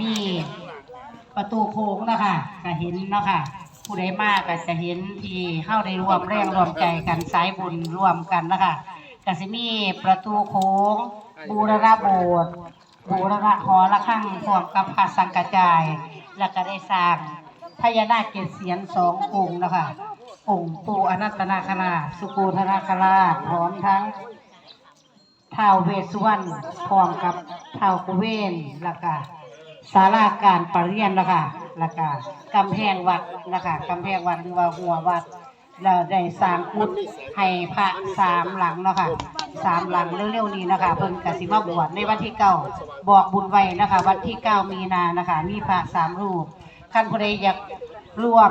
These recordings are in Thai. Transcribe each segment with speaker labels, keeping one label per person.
Speaker 1: มีประตูโค้งนะค่ะก็เห็นเนาะค่ะ ผู้ใดมากก็จะเห็นที่เข้าได้รวมแรงรวมใจกันสายบุญรวมกันนะค่ะก็สิมีประตูโค้งบูรณะโบสถ์บูรณะหอระฆังพร้อมกับพระสังกระจาย แล้วก็ได้สร้างพญานาคเกศเสียนสององค์นะคะองค์ปู่อนันตนาคราชสุโกธนาคราชพร้อมทั้งท้าวเวสสุวรรณพร้อมกับท้าวกุเวนแล้วก็ ศาลาการประเรียนแล้วค่ะแล้วก็กำแพงวัดนะคะกำแพงวัดหรือว่าหัววัดแล้วได้สร้างกุฏให้พระสามหลังนะค่ะสามหลังเร็วๆนี้นะคะเพิ่นกสิมาบวชในวันที่เก้าบอกบุญไว้นะคะวันที่เก้ามีนานะคะมีพระสามรูปท่านผู้ใดอยากร่วม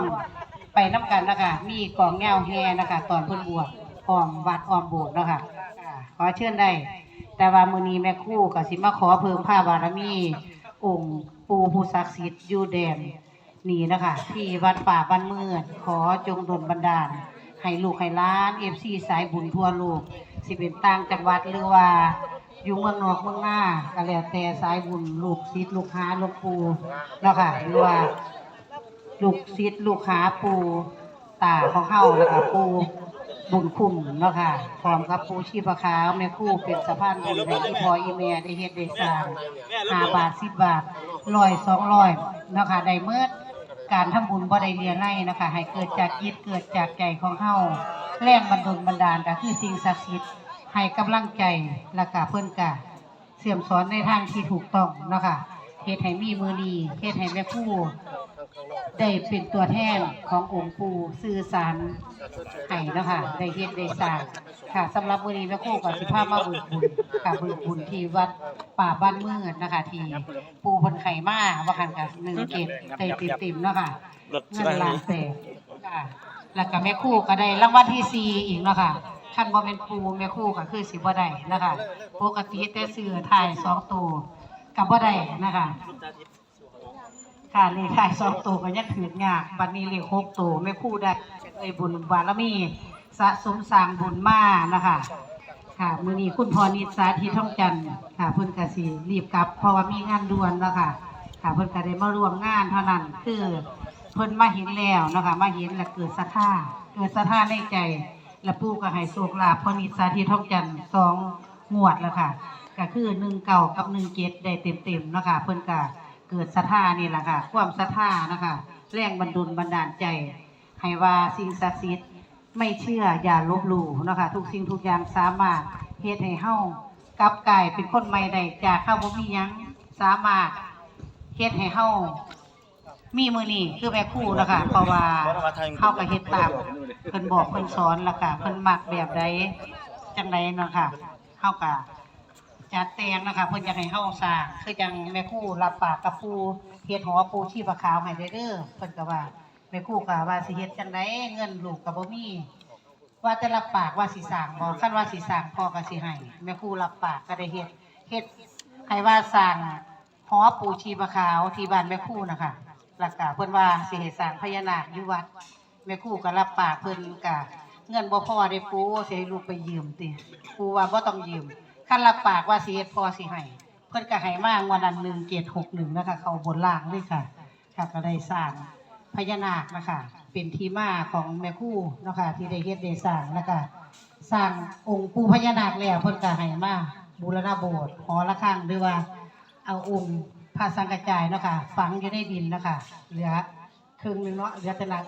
Speaker 1: ไปน้ำกันนะคะมีกองแง่วแฮนะคะตอนเพิ่นบวชออมวัดออมโบสถ์นะคะขอเชิญได้แต่ว่ามือนี้แม่คู่ก็สิมาขอเพิ่มผ้าบารมี องค์ปู่ผู้ศักดิ์สิทธิ์อยู่แดนนี่นะคะที่วัดป่าบ้านเมือดขอจงดลบันดาล ให้ลูกให้ล้านเอฟซีสายบุญทั่วโลกสิเป็นต่างจังหวัดหรือว่าอยู่เมืองนอกเมืองหน้าก็แล้วแต่สายบุญลูกศิษย์ลูกหาลูกปู่เนาะค่ะหรือว่าลูกศิษย์ลูกหาปูตาของเฮาแล้วก็ปู บุญคุ้มเนาะค่ะพร้อมกับปูชีพขาวแม่คู่เป็นสะพานบุญให้อีพออีแม่ได้เฮ็ดได้สร้างหาบาทสิบบาทร้อยสองร้อยเนาะค่ะได้เมื่อการทำบุญบ่ได้เรียนไร่นะคะให้เกิดจากจิตเกิดจากใจของเฮาแรงบันดลบันดาลก็คือสิ่งศักดิ์สิทธิ์ให้กำลังใจแล้วก็เพิ่นกะเสื่อมสอนในทางที่ถูกต้องเนาะค่ะเฮ็ดให้มีมือดีเฮ็ดให้แม่คู่ ได้เป็นตัวแทนขององค์ปู่สื่อสารให้เนาะคะได้เฮ็ดได้สร้างค่ะสำหรับวันนี้แม่ครู่กับสิภาพมาเบิกบุญค่ะเบิกบุญที่วัดป่าบ้านเมือดนะคะ ที่ปู่เพันไข่มาว่าคันกับหนึ่งเกตได้เต็มๆเนาะค่ะเงินล้านแสนค่ะแล้วก็แม่ครู่ก็ได้รางวัลที่สี่อีกเนาะค่ะท่านบ่เป็นปูแม่ครู่ก็คือสิบ่ได้นะคะปกติแต่ซื้อถ่ายสองตัวกับบ่ได้นะคะ ค่ะเลขท้ายสองตัวก็ยังถือยากบัดนี้เลขหกตัวไม่คู่ได้เอ้ยบุญบารมีสะสมสร้างบุญมานะคะ ค่ะมือนี้คุณพรนิสาธิตท่องจันทร์ค่ะเพิ่นก็สิรีบกลับเพราะว่ามีงานด่วนแล้วค่ะ ค่ะเพิ่นก็ได้มาร่วมงานเท่านั้นคือเพิ่นมาเห็นแล้วนะคะมาเห็นแล้วเกิดศรัทธาเกิดศรัทธาในใจ แล้วปู่ก็ให้โชคลาภพรนิสาธิตท่องจันทร์สองงวดแล้วค่ะ ก็คือหนึ่งเก่ากับหนึ่งเจ็ดได้เต็มๆนะคะเพิ่นก็ เกิดศรัทธานี่แหละค่ะ ความศรัทธานะคะแรงบันดลบันดาลใจให้ว่าสิ่งศักดิ์สิทธิ์ไม่เชื่ออย่าลบหลู่นะคะทุกสิ่งทุกอย่างสามารถเฮ็ดให้เฮากลับกลายเป็นคนใหม่ได้จากข้าบ่มีหยังสามารถเฮ็ดให้เฮามีมือนี่คือแม่ครู่นะคะเพราะว่าเฮาก็เฮ็ดตามเพิ่นบอกเพิ่นสอนแล้วก็เพิ่นมักแบบใดจังไดเนาะค่ะเฮาก็ จัดแต่งนะคะเพิ่นอยากให้เฮาสร้างคือจังแม่ครูรับปากกับปูเฮ็ดหอปูชีพขาวให้ได้เด้อเพิ่นก็ว่าแม่ครูก็ว่าสิเฮ็ดจังไดเงินลูกก็บ่มีว่าแต่รับปากว่าสิสร้างบ่คันว่าสิสร้างพ่อก็สิให้แม่ครูรับปากก็ได้เฮ็ดเฮ็ดให้ว่าสร้างหอปูชีพขาวที่บ้านแม่ครูนะคะแล้วก็เพิ่นว่าสิให้สร้างพญานาคอยู่วัดแม่ครูก็รับปากเพิ่นก็เงินบ่พอได้ปูสิให้ลูกไปยืมติปูว่าบ่ต้องยืม คันรับปากว่าสิเฮ็ดพอสิให้เพิ่นก็ให้มางวันนั้น1761นะคะ เขาบนล่างเลยค่ะค่ะก็ได้สร้างพญานาคนะคะเป็นที่มาของแม่คู่นะคะที่ได้เฮ็ดได้สร้างนะคะสร้างองค์ปู่พญานาคแล้วเพิ่นก็ให้มาบูรณะโบสถ์หอระฆังหรือว่าเอาองค์พระสังกระจายนะคะฝังอยู่ในดินนะคะเหลือครึ่งหนึงเนาะเหลือแต่หลัง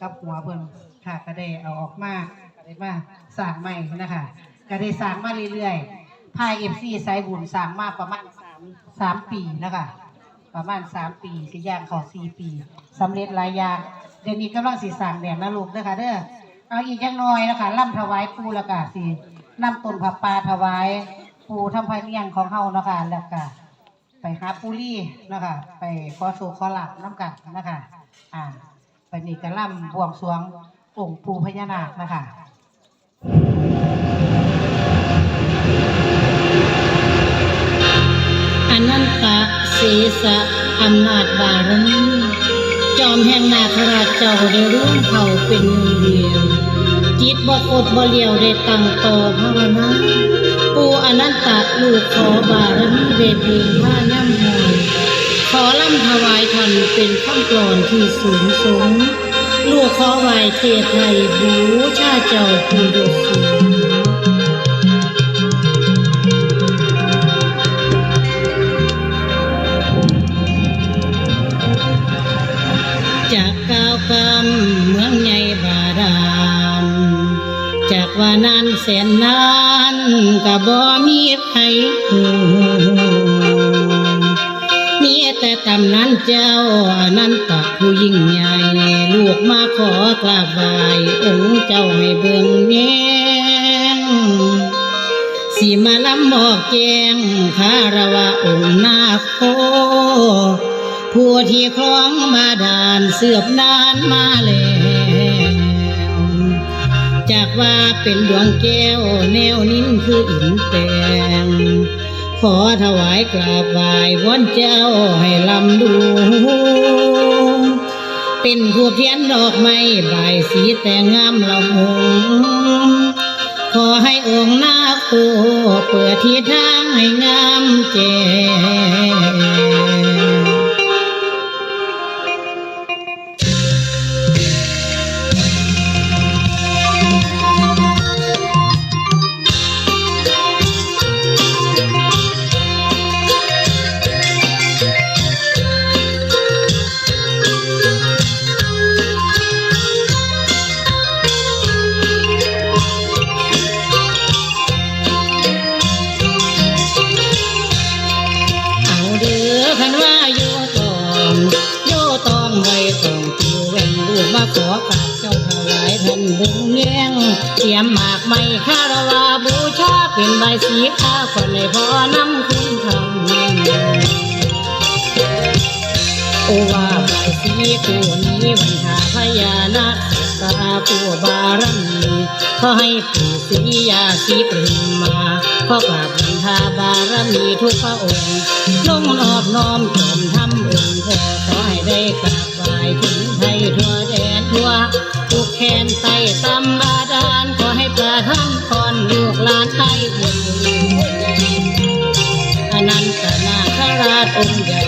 Speaker 1: กับหัวเพิ่นค่ะก็ได้เอาออกมาก็ได้มาสร้างใหม่นะคะก็ได้สร้างมาเรื่อยๆ พายเอฟซีสายบุญสร้างมาประมาณสามสามปีนะคะประมาณสามปีสิย่างขอสี่ปีสำเร็จหลายอย่าง เดี๋ยวนี้กำลังสีสั่งแดดนะลูกเด้อค่ะเด้อเอาอีกอย่างน้อยนะคะล่ำถวายปูแล้วก็สินำต้นผักปลาถวาย ปูทำพายเลี้ยงของเฮานะคะแล้วก็ไปหาปูรี่นะคะไปขอโชคขอหลับน้ำกันนะคะอ่าไปนี่ก็ล่ำบวงสรวงองค์ปูพญานาคนะคะ
Speaker 2: อนันตะเสสะอำนาจบารมีจอมแห่งนาคราชเจ้าได้ร่วมเผ่าเป็นหนึ่งเดียว จิตบกดบ่เลียวได้ตั้งต่อภาวนาปูอนันตะลูกขอบารมีเดชเดินผ้าย่ำหอยขอลเป็นคำกลอนที่สูงสงลูกขอไหวเทพไทยบูชาเจ้าผู้ยศสูงานานแสนนานก็บ่มีใครมีแต่ตำนั้นเจ้านันตักผู้ยิ่งใหญ่ลูกมาขอกราบไหว้องค์เจ้าให้เบิ่งแยงสีมาลำบอกแจงคารวะองค์นาโคผู้ที่คล้องมาดานเสือบนานมาแล้ว จากว่าเป็นดวงแก้วแนวนิ้นคืออินแตงขอถวายกราบไหว้วอนเจ้าให้ลำดูเป็นผู้เพียนดอกไม้ใบายสีแต่งงามละหงขอให้องค์นาคโคเปิดที่ทางให้งามแจ้ เตรียมหมากไม้คารวะบูชาเป็นใบสีขาวคนในพ่อนำคุณทำโอว่าบสีคู่นี้วันทาพญานาคตาผู้บารมีขอให้ปู่ศรียาสีปริมมาขอกราบวันทาบารมีทุกพระองค์ลงนอบน้อมจอมทำองค์พ่อขอให้ได้กราบไหว้ถึงไทยทั่วแดน ทั่วทุกแขนไต่ตำบาดาลขอให้ประทานพรลูกหลานไทยบุญอนันตนาคราชองค์ใหญ่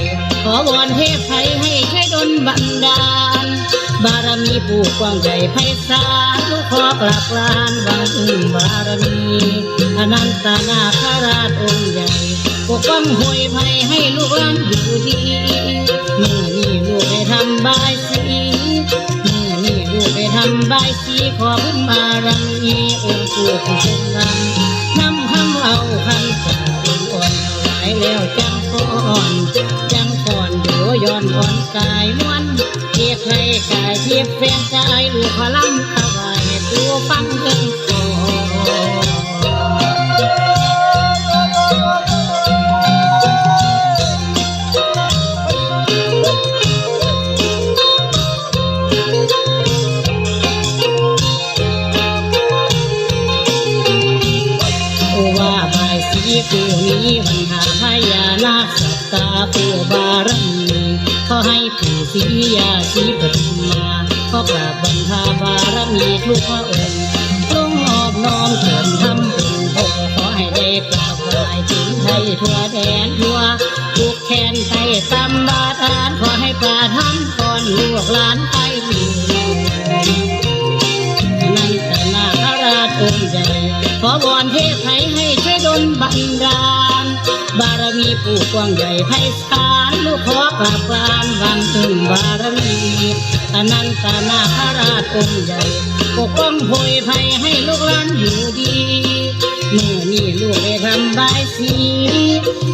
Speaker 2: ขอวอนเทพไทยให้ช่ดลบันดาล บารมีผู้กว้างใหญ่ไพศาลลูกขอกราบลานหวังบารมีอนันตนาคราชองค์ใหญ่ปกป้องหวยภัยให้ลูกหลานอยู่ดีเมื่อนี่ลูกได้ทำบาย สีขอพึ่งบารมีองค์ปู่ผู้ทรงนำนำคำเอาคำสากองค์อ่อนหลายแล้วจังก่อนจังก่อนโยย้อนอ่อนกายม้วนเทียบให้กายเทียบแฟนกายลูกขอลำถวายตัวฟังเพิ่งาสัตตาผู้บารมีขอให้ผู้ศรียาสีปฐุมมาขอกราบบรรทาบารมีทุกพระองค์จงออบน้อมเถิดทำบุญพอขอให้ได้กราบไหว้ถึงไทยทั่วแดนทั่วทุกแขนไทยตำบาทานขอให้ประทานพรลูกหลานไทยมีนันตนาคราชองค์ใหญ่ขอวอนเทพไทยให้ช่วยดลบันดา ผู้กว้างใหญ่ไพศาลลูกขอกราบกรานวางถึงบารมีอนันตนาคราชองค์ใหญ่ปกป้องโพยภัยให้ลูกหลานอยู่ดีเมื่อนี่ลูกได้ทำบายสี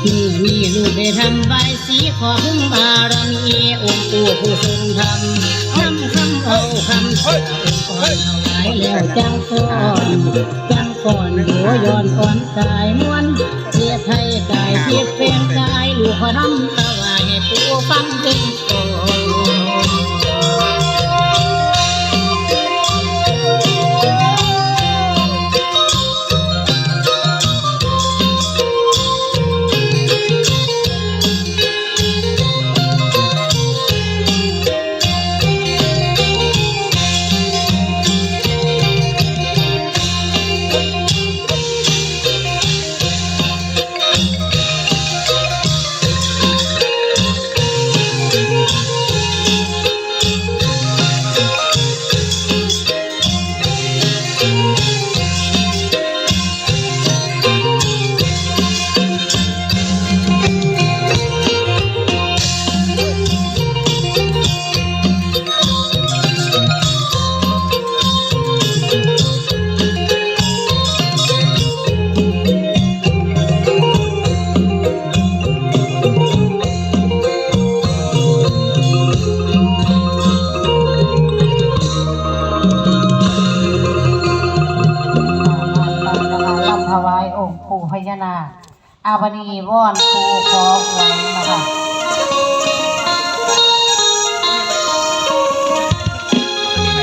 Speaker 2: เมื่อนี่ลูกได้ทำบายสีขอพึ่งบารมีองค์ปู่ผู้ทรงธรรมนำคำเอาคำสาองค์ก่อนถวายแล้วจังก่อนจังก่อนโยย้อนก่อนกายม้วน เทียบให้กายเทียบแฟนกายลูกขอนำถวาให้ปู่ฟังถึงก่อ
Speaker 1: พอดีว่อนครูขอหวยนะคะ